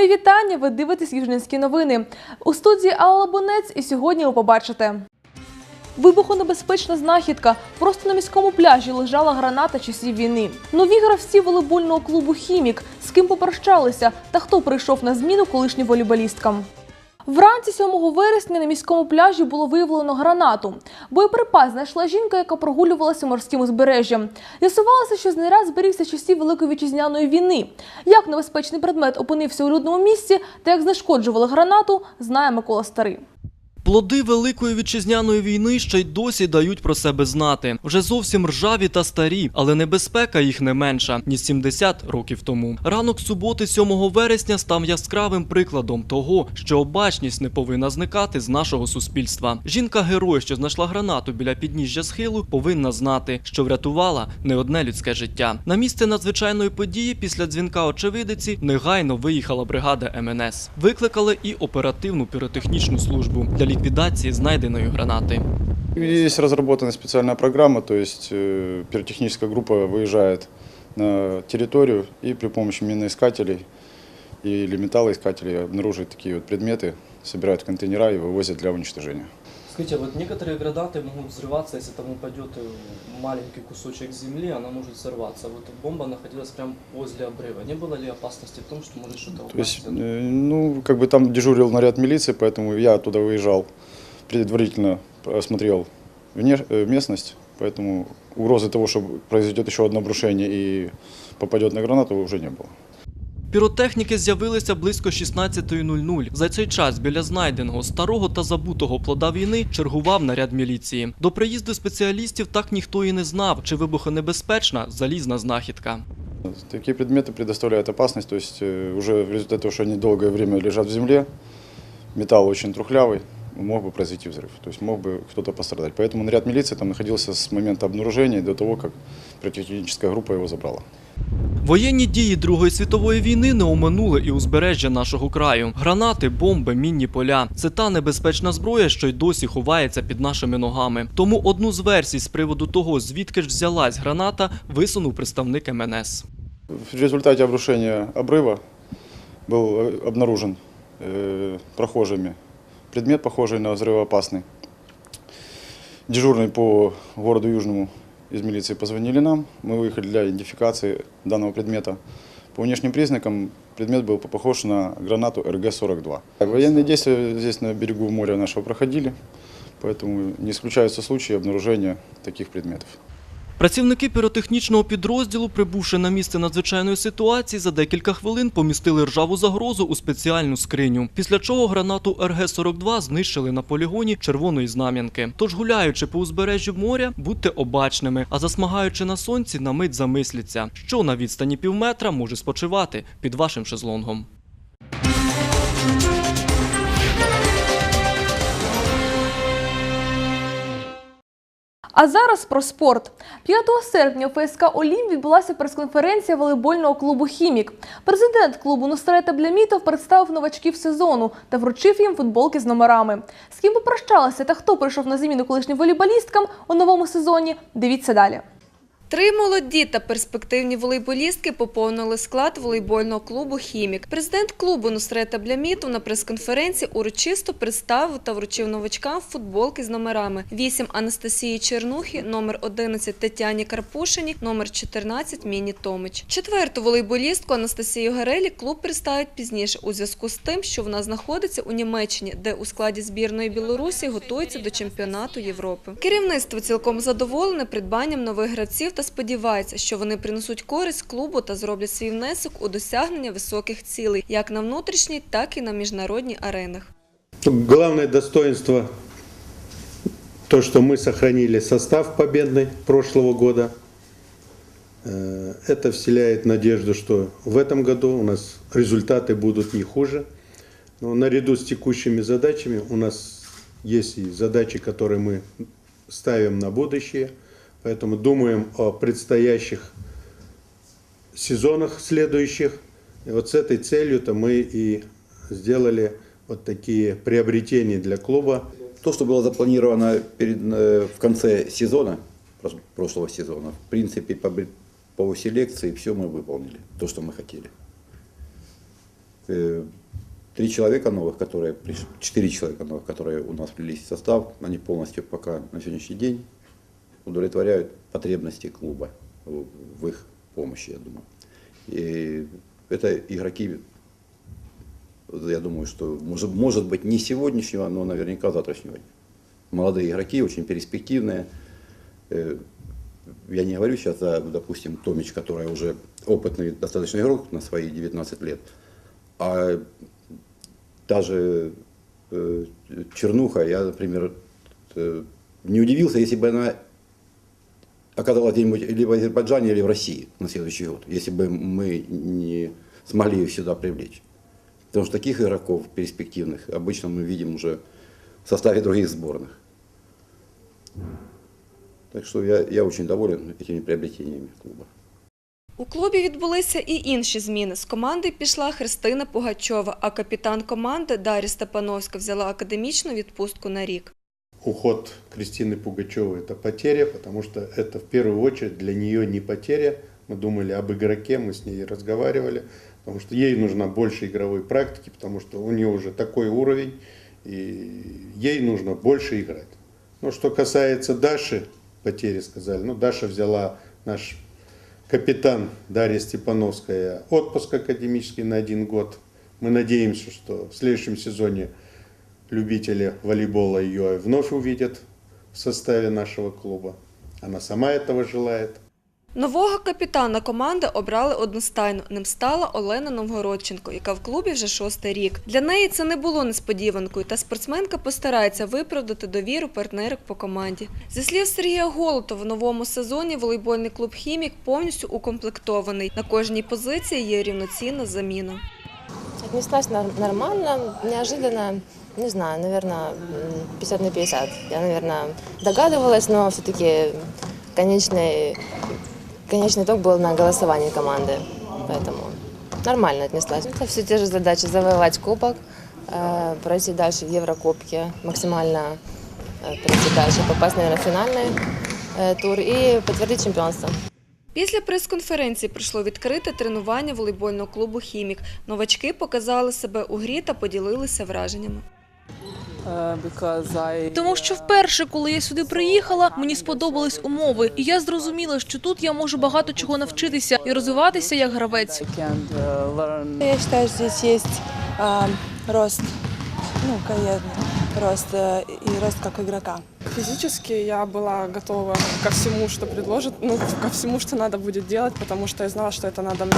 Мої вітання. Ви дивитесь Южненські новини. У студії Алла Бонець і сьогодні ви побачите. Вибухонебезпечна знахідка. Просто на міському пляжі лежала граната часів війни. Нові гравці волейбольного клубу Хімік. З ким попрощалися та хто прийшов на зміну колишнім волейболісткам. Вранці 7 вересня на міському пляжі було виявлено гранату. Боєприпас знайшла жінка, яка прогулювалася морським узбережжям. З'ясувалося, що знаряд зберігся часів Великої вітчизняної війни. Як небезпечний предмет опинився у людному місці та як знешкоджували гранату, знає Микола Старий. Плоди Великої вітчизняної війни ще й досі дають про себе знати. Вже зовсім ржаві та старі, але небезпека їх не менша, ніж 70 років тому. Ранок суботи 7 вересня став яскравим прикладом того, що обачність не повинна зникати з нашого суспільства. Жінка-герой, що знайшла гранату біля підніжжя схилу, повинна знати, що врятувала не одне людське життя. На місце надзвичайної події після дзвінка очевидиці негайно виїхала бригада МНС. Викликали і оперативну піротехнічну службу для ліквідації знайденої гранати. Есть разработана специальная программа, то есть э, пиротехническая группа выезжает на территорию и при помощи миноискателей или металлоискателей обнаруживает такие вот предметы, собирают в контейнера и вывозят для уничтожения. Скажите, вот некоторые гранаты могут взрываться, если там упадет э, маленький кусочек земли, она может взорваться. Вот бомба находилась прямо возле обрыва. Не было ли опасности в том, что может что-то То есть, упасть? э, ну, как бы там дежурил наряд милиции, поэтому я оттуда выезжал, предварительно осмотрел вне- э, местность, поэтому угрозы того, что произойдет еще одно обрушение и попадет на гранату, уже не было. Піротехніки з'явилися близько 16.00. За цей час біля знайденого старого та забутого плода війни чергував наряд міліції. До приїзду спеціалістів так ніхто і не знав, чи вибухонебезпечна залізна знахідка. Такие предметы предоставляют опасность, то есть э, уже в результате того, что они долгое время лежат в земле, металл очень трухлявый, мог бы произойти взрыв, то есть мог бы кто-то пострадать. Поэтому наряд милиции там находился с момента обнаружения до того, как пиротехническая группа его забрала. Воєнні дії Другої світової війни не оминули і узбережжя нашого краю. Гранати, бомби, мінні поля це та небезпечна зброя, що й досі ховається під нашими ногами. Тому одну з версій з приводу того, звідки ж взялась граната, висунув представник МНС. В результате обрушения обрыва был э, обнаружен э, прохожими предмет, похожий на взрывоопасный. Дежурный по городу Южному из милиции позвонили нам. Мы выехали для идентификации данного предмета. По внешним признакам предмет был похож на гранату РГ-42. Военные действия здесь на берегу моря нашего проходили, поэтому не исключаются случаи обнаружения таких предметов. Працівники піротехнічного підрозділу, прибувши на місце надзвичайної ситуації, за декілька хвилин помістили ржаву загрозу у спеціальну скриню. Після чого гранату РГ-42 знищили на полігоні червоної знам'янки. Тож, гуляючи по узбережжю моря, будьте обачними, а засмагаючи на сонці, на мить замисліться, що на відстані півметра може спочивати під вашим шезлонгом. А зараз про спорт. 5 серпня у ФСК Олім відбулася прес-конференція волейбольного клубу Хімік. Президент клубу Нусрета Блямітов представив новачків сезону та вручив їм футболки з номерами. З ким попрощалися та хто прийшов на заміну колишнім волейболісткам у новому сезоні? Дивіться далі. Три молоді та перспективні волейболістки поповнили склад волейбольного клубу «Хімік». Президент клубу Нусрета Блямітов на прес-конференції урочисто представив та вручив новачкам футболки з номерами. 8 – Анастасії Чернухі, номер 11 – Тетяні Карпушині, номер 14 – Міні Томич. Четверту волейболістку Анастасію Гарелі клуб представить пізніше у зв'язку з тим, що вона знаходиться у Німеччині, де у складі збірної Білорусі готується до чемпіонату Європи. Керівництво цілком задоволене придбанням нових гравців та сподівається, що вони принесуть користь клубу та зроблять свій внесок у досягнення високих цілей, як на внутрішній, так і на міжнародній аренах. Главное достоинство то, что мы сохранили состав победный прошлого года. Э, Это вселяет надежду, что в этом году у нас результаты будут не хуже. Но наряду с текущими задачами у нас есть и задачи, которые мы ставим на будущее. Поэтому думаем о предстоящих сезонах следующих. И вот с этой целью-то мы и сделали вот такие приобретения для клуба. То, что было запланировано перед, э, в конце сезона, прошлого сезона, в принципе, по, по селекции все мы выполнили, то, что мы хотели. э, три человека новых, которые четыре человека новых, которые у нас влились в состав, они полностью пока на сегодняшний день удовлетворяют потребности клуба в, их помощи, я думаю. И это игроки, я думаю, что может, может быть не сегодняшнего, но наверняка завтрашнего дня. Молодые игроки, очень перспективные. Э, Я не говорю сейчас о, допустим, Томич, который уже опытный достаточно игрок на свои 19 лет, а даже э, Чернуха, я, например, э, не удивился, если бы она оказалась где-нибудь либо в Азербайджане, или в России на следующий год, если бы мы не смогли их сюда привлечь. Потому что таких игроков перспективных обычно мы видим уже в составе других сборных. Так что я, я очень доволен этими приобретениями клуба. У клубі відбулися і інші зміни. З команди пішла Христина Пугачова, а капітан команди Дар'я Степановська взяла академічну відпустку на рік. Уход Кристины Пугачевой – это потеря, потому что это в первую очередь для нее не потеря. Мы думали об игроке, мы с ней разговаривали, потому что ей нужна больше игровой практики, потому что у нее уже такой уровень, и ей нужно больше играть. Ну, что касается Даши, потери сказали, ну, Даша взяла наш капитан Дарья Степановская отпуск академический на один год. Мы надеемся, что в следующем сезоне любители волейбола ее вновь увидят в составе нашего клуба. Она сама этого желает. Нового капітана команди обрали одностайно. Ним стала Олена Новгородченко, яка в клубі вже шостий рік. Для неї це не було несподіванкою, та спортсменка постарається виправдати довіру партнерок по команді. Зі слів Сергія Голотова, в новому сезоні волейбольний клуб Хімік повністю укомплектований. На кожній позиції є рівноцінна заміна. Отнеслась нор- нормально, неожиданно, не знаю, наверное, 50 на 50. Я, наверное, догадывалась, но все-таки конечный, конечный итог был на голосовании команды, поэтому нормально отнеслась. Это все те же задачи, завоевать кубок, э, пройти дальше в Еврокубке, максимально э, пройти дальше, попасть, наверное, в финальный э, тур и подтвердить чемпионство. Після прес-конференції пройшло відкрите тренування волейбольного клубу Хімік. Новачки показали себе у грі та поділилися враженнями. Тому що вперше, коли я сюди приїхала, мені сподобались умови, і я зрозуміла, що тут я можу багато чого навчитися і розвиватися як гравець. Я считаю, что здесь есть а, рост, ну, карьерный рост э, и рост как игрока. Физически я была готова ко всему, что предложат, ну, ко всему, что надо будет делать, потому что я знала, что это надо мне.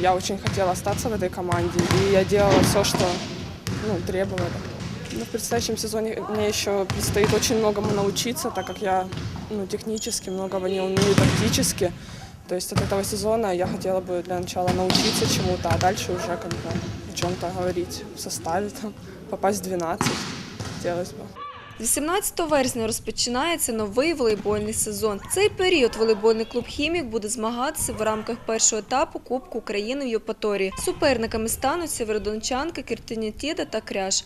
Я очень хотела остаться в этой команде, и я делала все, что ну, требовали. Но в предстоящем сезоне мне еще предстоит очень многому научиться, так как я ну, технически многого не умею, тактически. То есть от этого сезона я хотела бы для начала научиться чему-то, а дальше уже как бы о чем-то говорить в составе, там, попасть в 12 хотелось бы. З 18 вересня розпочинається новий волейбольний сезон. В цей період волейбольний клуб Хімік буде змагатися в рамках першого етапу Кубку України в Євпаторії. Суперниками стануть северодончанки Киртинятіда та Кряж.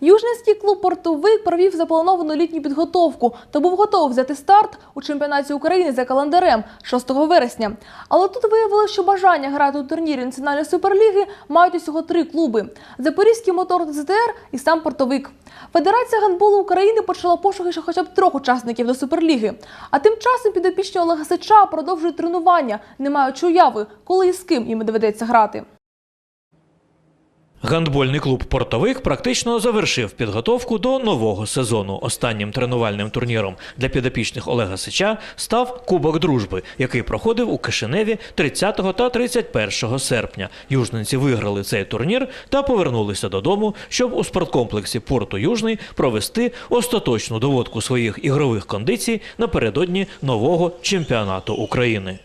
Южненський клуб «Портовик» провів заплановану літню підготовку та був готовий взяти старт у чемпіонаті України за календарем 6 вересня. Але тут виявилося, що бажання грати у турнірі Національної суперліги мають усього три клуби: Запорізький мотор ТЗТР і сам «Портовик». Федерація гандболу України почала пошуки ще хоча б трьох учасників до суперліги. А тим часом підопічні Олега Сича продовжують тренування, не маючи уяви, коли і з ким їм доведеться грати. Гандбольний клуб Портовик практично завершив підготовку до нового сезону. Останнім тренувальним турніром для підопічних Олега Сича став Кубок дружби, який проходив у Кишиневі 30 та 31 серпня. Южненці виграли цей турнір та повернулися додому, щоб у спорткомплексі Порту Южний провести остаточну доводку своїх ігрових кондицій напередодні нового чемпіонату України.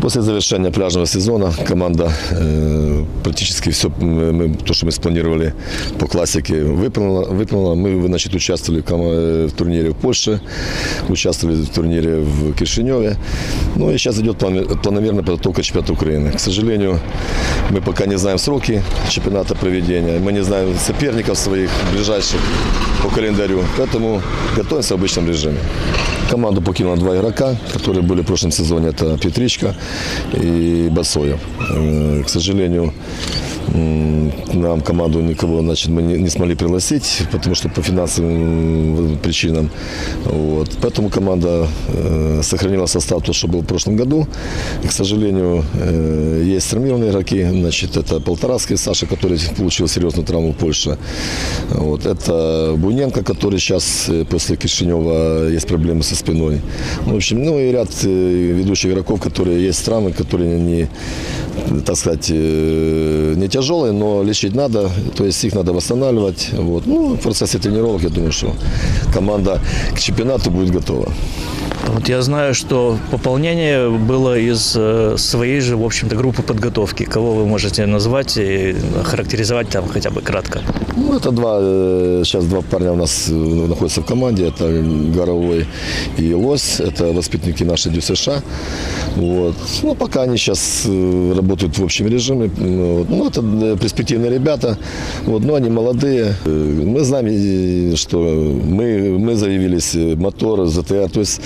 После завершения пляжного сезона команда э, практически все, мы, то, что мы спланировали по классике, выполнила. выполнила. Мы значит, участвовали в, кома- в турнире в Польше, участвовали в турнире в Кишиневе. Ну и сейчас идет план- планомерная подготовка к чемпионату Украины. К сожалению, мы пока не знаем сроки чемпионата проведения, мы не знаем соперников своих ближайших по календарю, поэтому готовимся в обычном режиме. Команду покинуло два игрока, которые были в прошлом сезоне. Это Петричка и Басоев. Э, К сожалению, М, Нам команду никого значит, мы не, не смогли пригласить, потому что по финансовым причинам. Вот. Поэтому команда э, сохранила состав, то, что был в прошлом году. И, к сожалению, э, есть травмированные игроки. Значит, это Полторацкий Саша, который получил серьезную травму в Польше. Вот. Это Буйненко, который сейчас э, после Кишинева есть проблемы со спиной. Ну, в общем, ну и ряд э, ведущих игроков, которые есть травмы, которые не, так сказать, э, не тяжелые, но лечить надо, то есть их надо восстанавливать. Вот. Ну, в процессе тренировок, я думаю, что команда к чемпионату будет готова. Вот я знаю, что пополнение было из э, своей же, в общем-то, группы подготовки. Кого вы можете назвать и характеризовать там хотя бы кратко? Ну, это два, э, сейчас два парня у нас э, находятся в команде, это Горовой и Лось, это воспитанники нашей ДЮСШ. Вот. Ну, пока они сейчас работают в общем режиме, ну, ну, это перспективные ребята, вот, но они молодые. Э, Мы знаем, э, что мы, мы заявились, э, Мотор, ЗТР, то есть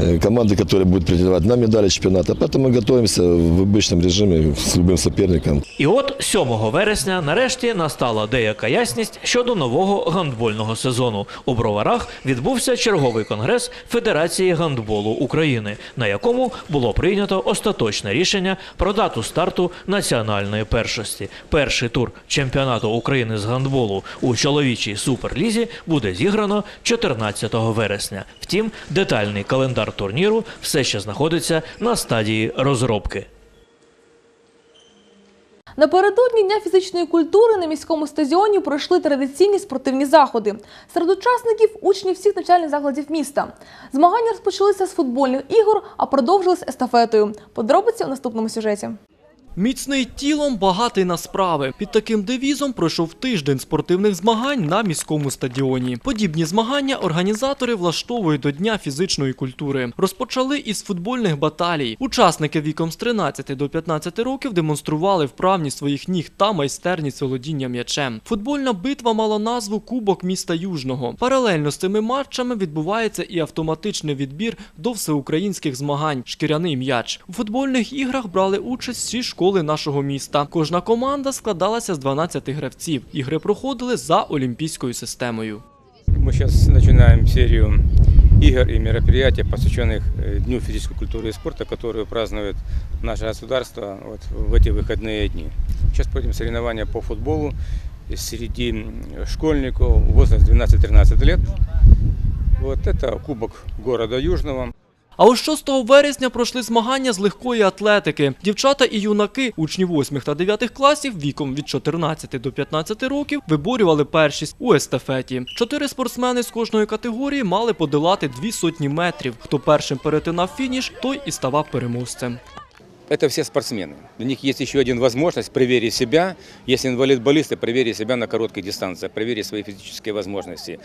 э, команды, которые будут претендовать на медали чемпионата, поэтому мы готовимся в обычном режиме с любым соперником. І от 7 вересня нарешті настала деяка ясність щодо нового гандбольного сезону. У Броварах відбувся черговий конгрес Федерації гандболу України, на якому було прийнято остаточне рішення про дату старту національної першості. Перший тур чемпіонату України з гандболу у чоловічій суперлізі буде зіграно 14 вересня. Втім, детальний календар турніру все ще знаходиться на стадії розробки. Напередодні Дня фізичної культури на міському стадіоні пройшли традиційні спортивні заходи. Серед учасників учні всіх навчальних закладів міста. Змагання розпочалися з футбольних ігор, а продовжились естафетою. Подробиці у наступному сюжеті. Міцний тілом, багатий на справи. Під таким девізом пройшов тиждень спортивних змагань на міському стадіоні. Подібні змагання організатори влаштовують до Дня фізичної культури. Розпочали із футбольних баталій. Учасники віком з 13 до 15 років демонстрували вправність своїх ніг та майстерність володіння м'ячем. Футбольна битва мала назву Кубок міста Южного. Паралельно з цими матчами відбувається і автоматичний відбір до всеукраїнських змагань Шкіряний м'яч. У футбольних іграх брали участь всі школи нашого міста. Кожна команда складалася з 12 гравців. Ігри проходили за олімпійською системою. Мы сейчас начинаем серию игр и мероприятий, посвященных э, Дню физической культуры и спорта, которую празднует наше государство вот в эти выходные дни. Сейчас проводим соревнования по футболу среди м, школьников возраст 12-13 лет. Вот это Кубок города Южного. А ось 6 вересня пройшли змагання з легкої атлетики. Дівчата і юнаки, учні 8 та 9 класів, віком від 14 до 15 років, виборювали першість у естафеті. Чотири спортсмени з кожної категорії мали подолати дві сотні метрів. Хто першим перетинав фініш, той і ставав переможцем. Это все спортсмены. У них есть еще один возможность проверить себя. Если инвалид-баллисты, проверить себя на короткой дистанции, проверить свои физические возможности.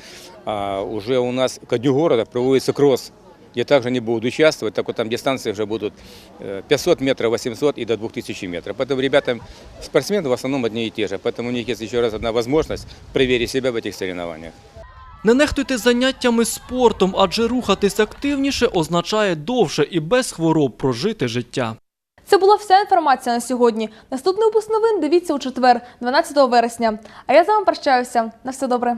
А уже у нас ко дню города проводится кросс, где также они будут участвовать, так вот там дистанции уже будут э, 500 метров, 800 и до 2000 метров. Поэтому ребята, спортсмены в основном одни и те же. Поэтому у них есть еще раз одна возможность проверить себя в этих соревнованиях. Не нехтуйте заняттями спортом, адже рухатись активніше означає довше і без хвороб прожити життя. Це була вся інформація на сьогодні. Наступний випуск новин дивіться у четвер, 12 вересня. А я з вами прощаюся. На все добре.